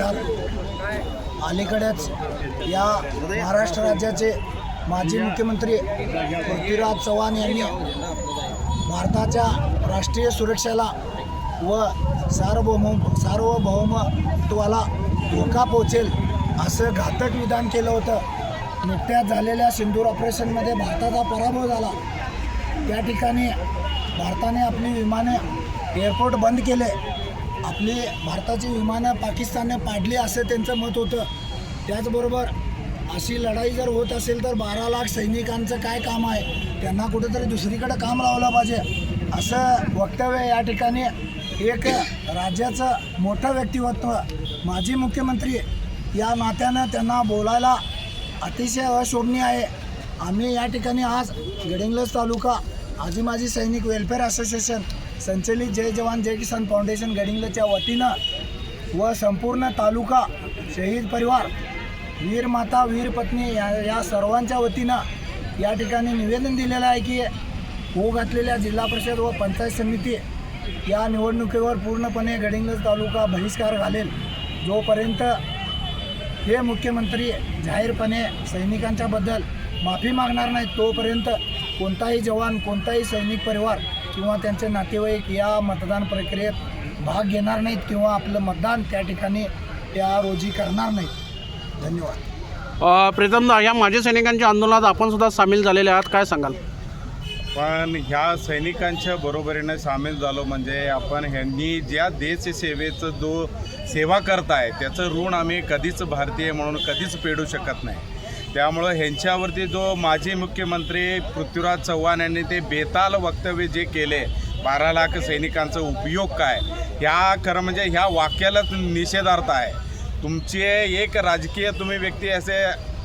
नमस्कार अलीकडेच या महाराष्ट्र राज्याचे माजी मुख्यमंत्री पृथ्वीराज चव्हाण यांनी भारताच्या राष्ट्रीय सुरक्षेला व सार्वभौम सार्वभौमत्वाला धोका पोचेल असं घातक विधान केलं होतं. नुकत्याच झालेल्या सिंदूर ऑपरेशनमध्ये भारताचा पराभव झाला. त्या ठिकाणी भारताने आपली विमाने एअरपोर्ट बंद केले. आपली भारताची विमानं पाकिस्तानने पाडली असं त्यांचं मत होतं. त्याचबरोबर अशी लढाई जर होत असेल तर बारा लाख सैनिकांचं काय काम आहे? त्यांना कुठेतरी दुसरीकडे काम लावलं पाहिजे. असं वक्तव्य या ठिकाणी एक राज्याचं मोठं व्यक्तिमत्व माजी मुख्यमंत्री या नात्यानं त्यांना बोलायला अतिशय अशोभनीय आहे. आम्ही या ठिकाणी आज गडिंग्लज तालुका आजी माजी सैनिक वेलफेअर असोसिएशन संचलित जय जवान जय किसान फाउंडेशन गडिंगलच्या वतीनं व संपूर्ण तालुका शहीद परिवार वीर माता वीर पत्नी या या सर्वांच्या वतीनं या ठिकाणी निवेदन दिलेलं आहे की हो घातलेल्या जिल्हा परिषद व पंचायत समिती या निवडणुकीवर पूर्णपणे गडिंगलज तालुका बहिष्कार घालेल. जोपर्यंत हे मुख्यमंत्री जाहीरपणे सैनिकांच्याबद्दल माफी मागणार नाहीत तोपर्यंत कोणताही जवान कोणताही सैनिक परिवार किंवा त्यांचे नातेवाईक या मतदान प्रक्रियेत भाग घेणार नाहीत किंवा आपलं मतदान त्या ठिकाणी त्या रोजी करणार नाहीत. धन्यवाद. अ, प्रीतमदा या माजी सैनिकांच्या आंदोलनात आपण सुद्धा सामील झालेले आहात. काय सांगाल? पण ह्या सैनिकांच्या बरोबरीने सामील झालो म्हणजे आपण ह्यांनी ज्या देशसेवेचं जो सेवा करताय त्याचं ऋण आम्ही कधीच भारतीय म्हणून कधीच फेडू शकत नाही. त्यामुळं ह्यांच्यावरती जो माजी मुख्यमंत्री पृथ्वीराज चव्हाण यांनी ते बेताल वक्तव्य जे केले बारा लाख सैनिकांचा उपयोग काय ह्या खरं म्हणजे ह्या वाक्यालाच निषेधार्थ आहे. तुमचे एक राजकीय तुम्ही व्यक्ती असे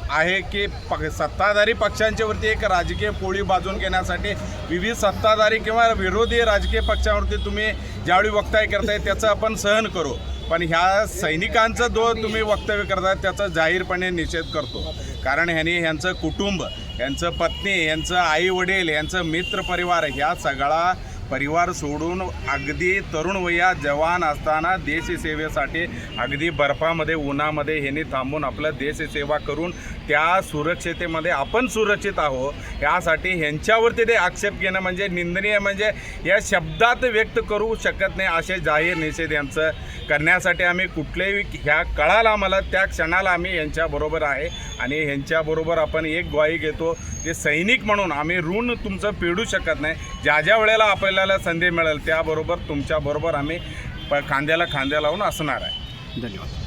आहे की प सत्ताधारी पक्षांच्यावरती एक राजकीय पोळी बाजून घेण्यासाठी विविध सत्ताधारी किंवा विरोधी राजकीय पक्षांवरती तुम्ही ज्यावेळी वक्ताय करताय त्याचं आपण सहन करू. पण ह्या सैनिकांचं जो तुम्ही वक्तव्य करता त्याचा जाहीरपणे निषेध करतो. कारण ह्यांनी ह्यांचं कुटुंब यांचं पत्नी यांचं आई वडील यांचं मित्र परिवार ह्या सगळा परिवार सोडून अगदी तरुण वयात जवान असताना देशसेवेसाठी अगदी बर्फामध्ये उन्हामध्ये ह्यांनी थांबून आपलं देशसेवा करून त्या सुरक्षितेमध्ये आपण सुरक्षित आहोत. यासाठी ह्यांच्यावरती ते आक्षेप घेणं म्हणजे निंदनीय म्हणजे या शब्दात व्यक्त करू शकत नाही असे जाहीर निषेध यांचं करण्यासाठी आम्ही कुठलेही ह्या कळाला आम्हाला त्या क्षणाला आम्ही यांच्याबरोबर आहे. आणि ह्यांच्याबरोबर आपण एक ग्वाही घेतो ते सैनिक म्हणून आम्ही ऋण तुमचं फेडू शकत नाही. ज्या ज्या वेळेला आपल्याला संधी मिळेल त्याबरोबर तुमच्याबरोबर आम्ही प खांद्याला खांद्या लावून असणार आहे. धन्यवाद.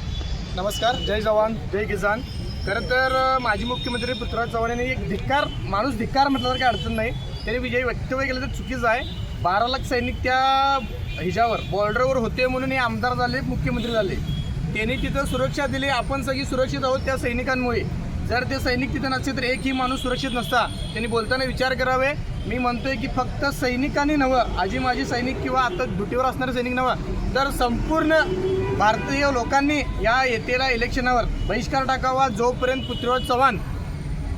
नमस्कार जय जवान जय किसान. खरं तर माजी मुख्यमंत्री पृथ्वीराज चव्हाण यांनी एक धिक्कार माणूस धिक्कार म्हटलं तर काही अडचण नाही. त्याने विजय वक्तव्य केलं तर चुकीचं आहे. बारा लाख सैनिक त्या ह्याच्यावर बॉर्डरवर होते म्हणून हे आमदार झाले मुख्यमंत्री झाले. त्यांनी तिथं सुरक्षा दिली. आपण सगळी सुरक्षित आहोत त्या सैनिकांमुळे. जर ते सैनिक तिथं नसते तर एकही माणूस सुरक्षित नसता. त्यांनी बोलताना विचार करावे. मी म्हणतोय की फक्त सैनिकांनी नवं आजी माझी सैनिक किंवा आता ड्युटीवर असणारे सैनिक नवं तर संपूर्ण भारतीय लोकांनी या येतेला इलेक्शनावर बहिष्कार टाकावा जोपर्यंत पृथ्वीराज चव्हाण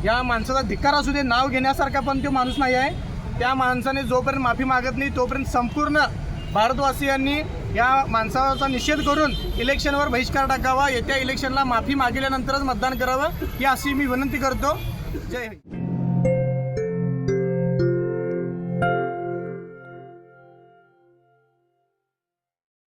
या माणसाचा धिक्कार असू दे नाव घेण्यासारखा पण तो माणूस नाही आहे. त्या माणसाने जोपर्यंत माफी मागत नाही तोपर्यंत संपूर्ण भारतवासियांनी या माणसाचा निषेध करून इलेक्शनवर बहिष्कार टाकावा. येत्या इलेक्शनला माफी मागितल्यानंतरच मतदान करावं ही अशी मी विनंती करतो. जय हिंद.